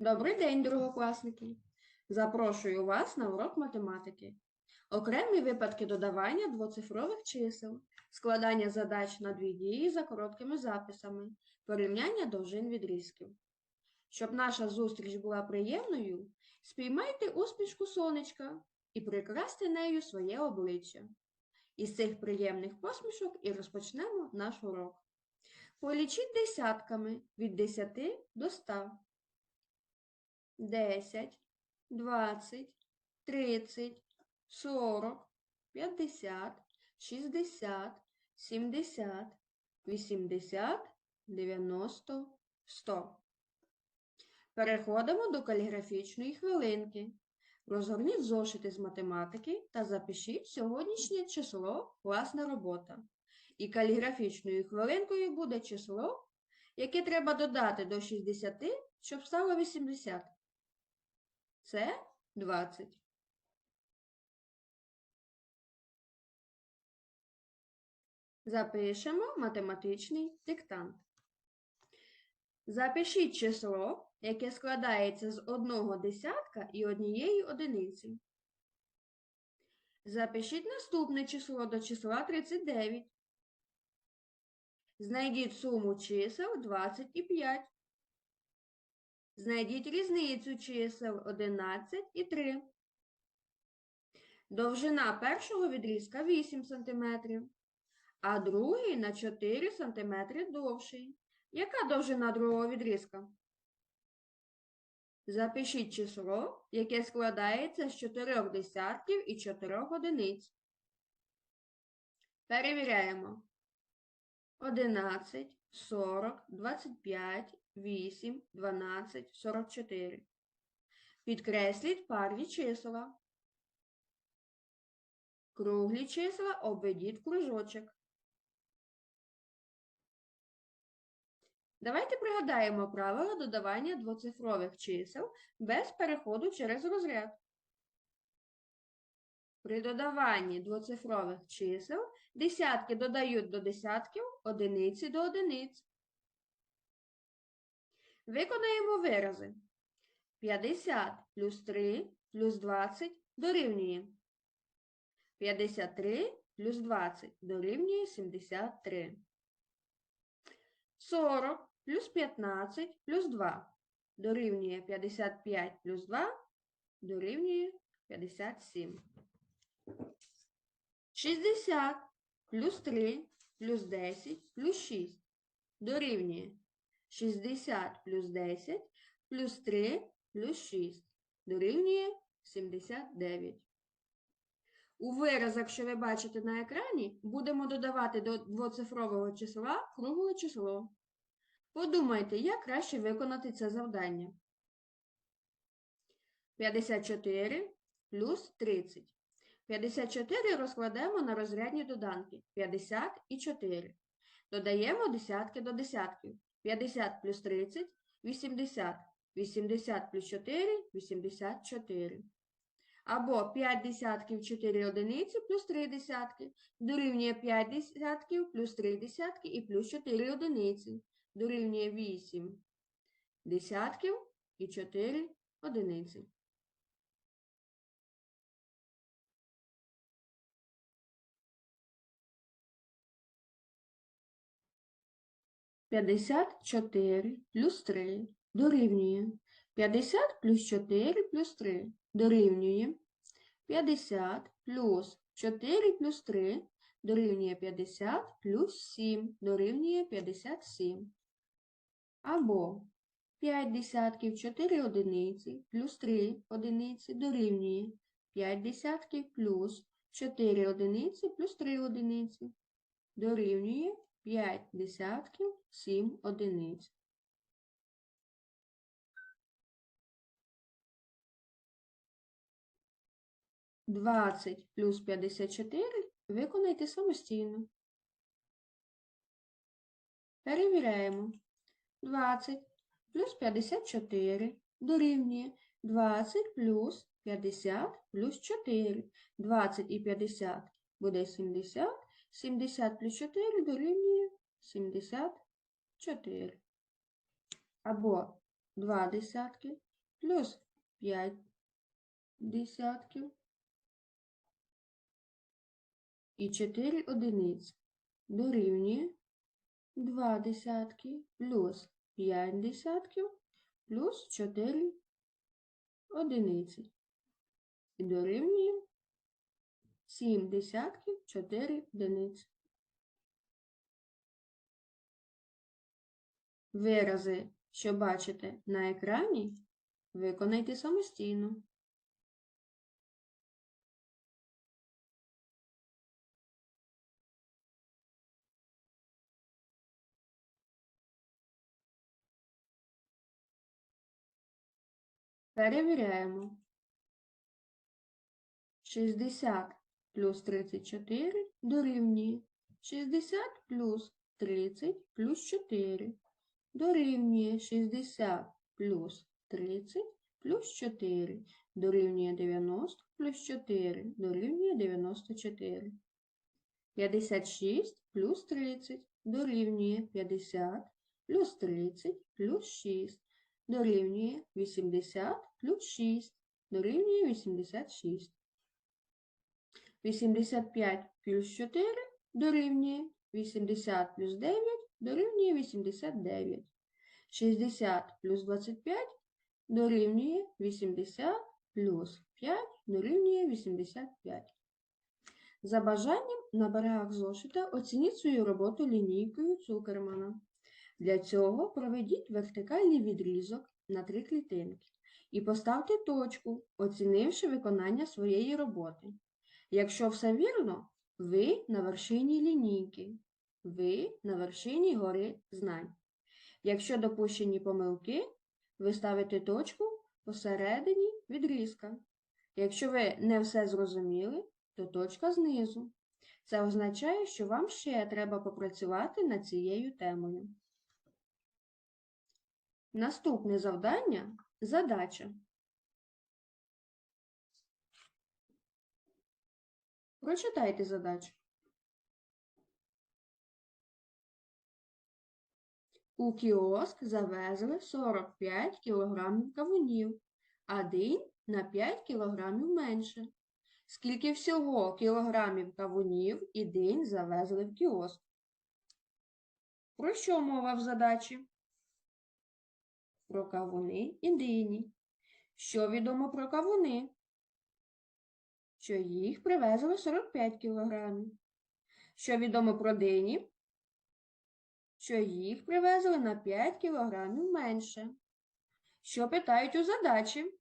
Добрий день, другокласники! Запрошую вас на урок математики. Окремі випадки додавання двоцифрових чисел, складання задач на дві дії за короткими записами, порівняння довжин відрізків. Щоб наша зустріч була приємною, спіймайте усмішку сонечка і прикрасьте нею своє обличчя. Із цих приємних посмішок і розпочнемо наш урок. Полічіть десятками від 10 до 100. 10, 20, 30, 40, 50, 60, 70, 80, 90, 100. Переходимо до каліграфічної хвилинки. Розгорніть зошити з математики та запишіть сьогоднішнє число класна робота. І каліграфічною хвилинкою буде число, яке треба додати до 60, щоб стало 80. Це 20. Запишемо математичний диктант. Запишіть число, яке складається з одного десятка і однієї одиниці. Запишіть наступне число до числа 39. Знайдіть суму чисел 20 і 5. Знайдіть різницю чисел 11 і 3. Довжина першого відрізка 8 см, а другий на 4 см довший. Яка довжина другого відрізка? Запишіть число, яке складається з 4 десятків і 4 одиниць. Перевіряємо. 11, 40, 25, 8, 12, 44. Підкресліть парні числа. Круглі числа обведіть кружочок. Давайте пригадаємо правила додавання двоцифрових чисел без переходу через розряд. При додаванні двоцифрових чисел десятки додають до десятків, одиниці до одиниць. Виконаємо вирази. 50 плюс 3 плюс 20 дорівнює. 53 плюс 20 дорівнює 73. 40 плюс 15 плюс 2 дорівнює 55 плюс 2 дорівнює 57. 60 плюс 3 плюс 10 плюс 6 дорівнює 60 плюс 10 плюс 3 плюс 6 дорівнює 79. У виразах, що ви бачите на екрані, будемо додавати до двоцифрового числа кругле число. Подумайте, як краще виконати це завдання. 54 плюс 30. 54 розкладемо на розрядні доданки 50 і 4. Додаємо десятки до десятків. 50 плюс 30 – 80. 80 плюс 4 – 84. Або 5 десятків 4 одиниці плюс 3 десятки. Дорівнює 5 десятків плюс 3 десятки і плюс 4 одиниці. Дорівнює 8 десятків і 4 одиниці. П'ятдесят чотири плюс три дорівнює. П'ятдесят плюс чотири плюс три дорівнює. П'ятдесят плюс чотири плюс три дорівнює 50 плюс 7 дорівнює 57. Або 5 десятків 4 одиниці плюс 3 одиниці дорівнює 5 десятків плюс 4 одиниці плюс 3 одиниці дорівнює 5 десятків 7 одиниць. Двадцять плюс п'ятдесят чотири виконайте самостійно. Перевіряємо. 20 плюс 54 дорівнює 20 плюс 50 плюс 4. 20 і 50 буде 70. 70 плюс 4 дорівнює 74. Або 2 десятки плюс 5 десятків і 4 одиниці дорівнює 2 десятки плюс 5 десятків плюс 4 одиниці. І дорівнює 7 десятків 4 одиниці. Вирази, що бачите на екрані, виконайте самостійно. Перевіряємо. 60 плюс 34 дорівнює 60 плюс 30 плюс 4 дорівнює 60 плюс 30 плюс 4 дорівнює 90 плюс 4 дорівнює 94. 56 плюс 30 дорівнює 50 плюс 30 плюс 6 дорівнює 80 плюс 6 дорівнює 86. 85 плюс 4 дорівнює 80 плюс 9 дорівнює 89. 60 плюс 25 дорівнює 80 плюс 5 дорівнює 85. За бажанням на берегах зошита оцініть свою роботу лінійкою Цукермана. Для цього проведіть вертикальний відрізок на три клітинки і поставте точку, оцінивши виконання своєї роботи. Якщо все вірно, ви на вершині лінійки, ви на вершині гори знань. Якщо допущені помилки, ви ставите точку посередині відрізка. Якщо ви не все зрозуміли, то точка знизу. Це означає, що вам ще треба попрацювати над цією темою. Наступне завдання задача. Прочитайте задачу. У кіоск завезли 45 кілограмів кавунів, а динь на 5 кілограмів менше. Скільки всього кілограмів кавунів і динь завезли в кіоск? Про що мова в задачі? Про кавуни і дині. Що відомо про кавуни? Що їх привезли 45 кілограмів. Що відомо про дині? Що їх привезли на 5 кілограмів менше. Що питають у задачі?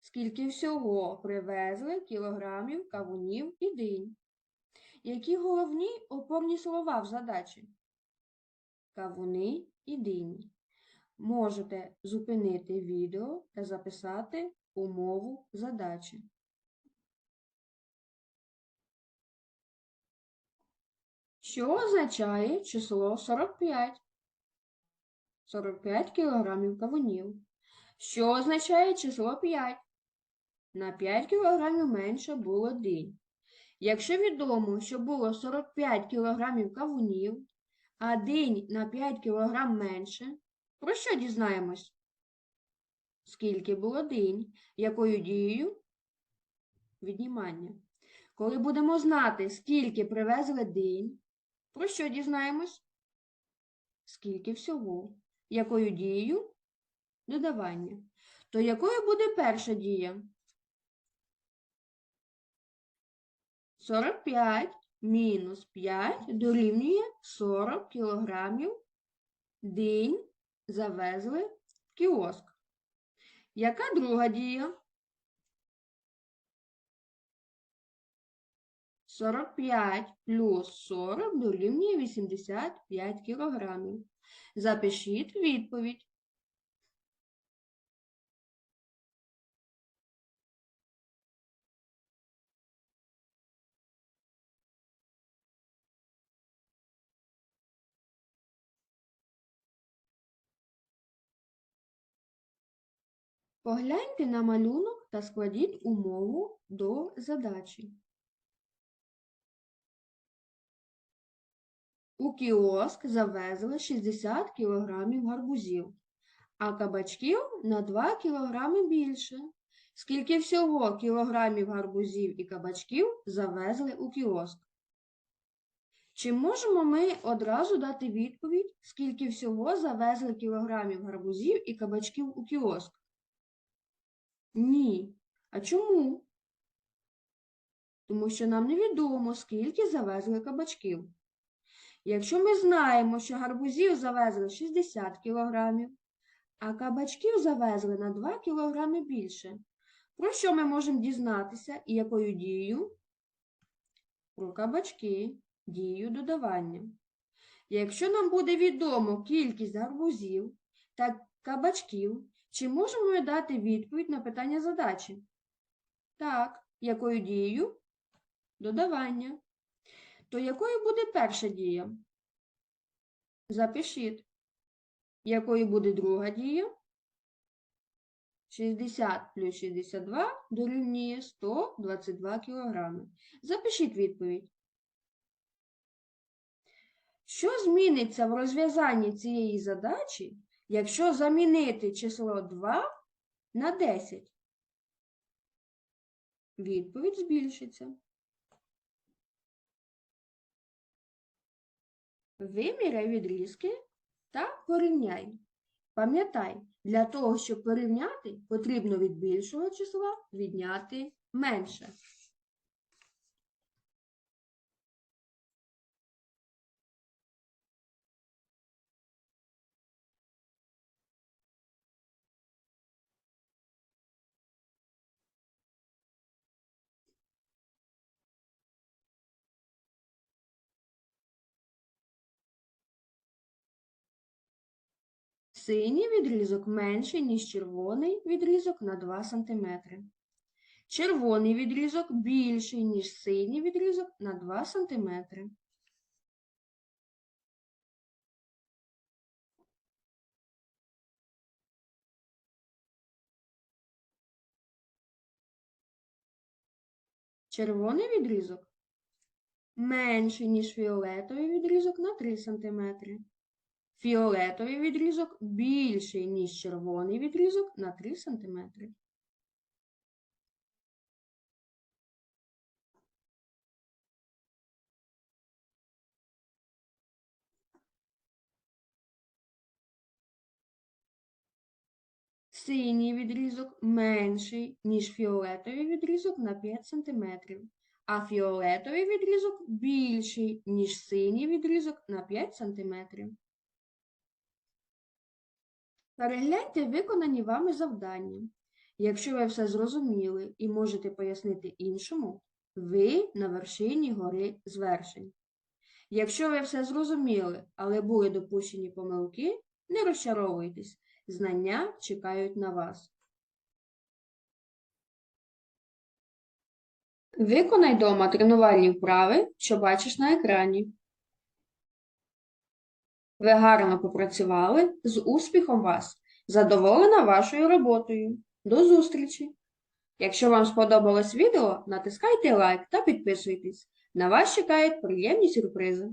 Скільки всього привезли кілограмів кавунів і динь? Які головні опорні слова в задачі? Кавуни і дині. Можете зупинити відео та записати умову задачі. Що означає число 45? 45 кілограмів кавунів. Що означає число 5? На 5 кілограмів менше було динь. Якщо відомо, що було 45 кілограмів кавунів, а динь на 5 кілограм менше, про що дізнаємось? Скільки було динь? Якою дією? Віднімання. Коли будемо знати, скільки привезли динь, про що дізнаємось? Скільки всього? Якою дією? Додавання. То якою буде перша дія? 45 мінус 5 дорівнює 40 кілограмів динь завезли в кіоск. Яка друга дія? 45 плюс 40 дорівнює 85 кілограмів. Запишіть відповідь. Погляньте на малюнок та складіть умову до задачі. У кіоск завезли 60 кг гарбузів, а кабачків на 2 кілограми більше. Скільки всього кілограмів гарбузів і кабачків завезли у кіоск? Чи можемо ми одразу дати відповідь, скільки всього завезли кілограмів гарбузів і кабачків у кіоск? Ні. А чому? Тому що нам невідомо, скільки завезли кабачків. Якщо ми знаємо, що гарбузів завезли 60 кілограмів, а кабачків завезли на 2 кілограми більше, про що ми можемо дізнатися і якою дією? Про кабачки, дією додавання. Якщо нам буде відомо кількість гарбузів та кабачків, чи можемо ми дати відповідь на питання задачі? Так, якою дією? Додавання. То якою буде перша дія? Запишіть. Якою буде друга дія? 60 плюс 62 дорівнює 122 кілограми. Запишіть відповідь. Що зміниться в розв'язанні цієї задачі, якщо замінити число 2 на 10? Відповідь збільшиться. Виміряй відрізки та порівняй. Пам'ятай, для того, щоб порівняти, потрібно від більшого числа відняти менше. Синій відрізок менший, ніж червоний відрізок на 2 см. Червоний відрізок більший, ніж синій відрізок на 2 см. Червоний відрізок менший, ніж фіолетовий відрізок на 3 см. Фіолетовий відрізок більший, ніж червоний відрізок на 3 см. Синій відрізок менший, ніж фіолетовий відрізок на 5 см, а фіолетовий відрізок більший, ніж синій відрізок на 5 см. Перегляньте виконані вами завдання. Якщо ви все зрозуміли і можете пояснити іншому, ви на вершині гори звершень. Якщо ви все зрозуміли, але були допущені помилки, не розчаровуйтесь, знання чекають на вас. Виконай дома тренувальні вправи, що бачиш на екрані. Ви гарно попрацювали. З успіхом вас! Задоволена вашою роботою. До зустрічі! Якщо вам сподобалось відео, натискайте лайк та підписуйтесь. На вас чекають приємні сюрпризи.